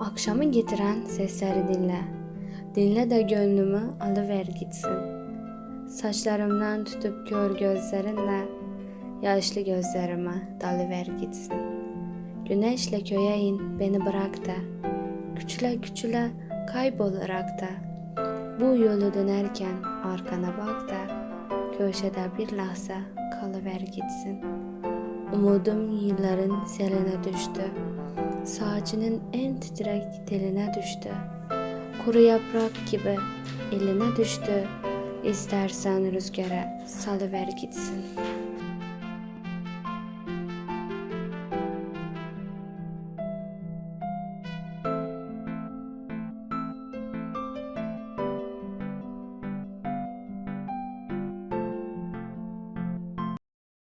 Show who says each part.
Speaker 1: Akşamı getiren sesleri dinle. Dinle de gönlümü alıver gitsin. Saçlarımdan tutup kör gözlerinle yaşlı gözlerime dalıver gitsin. Güneşle köye in beni bırak da küçüle küçüle kaybolarak da bu yolu dönerken arkana bak da köşede bir lahza kalıver gitsin. Umudum yılların seline düştü. Saçının en titrek teline düştü. Kuru yaprak gibi eline düştü. İstersen rüzgara salıver gitsin.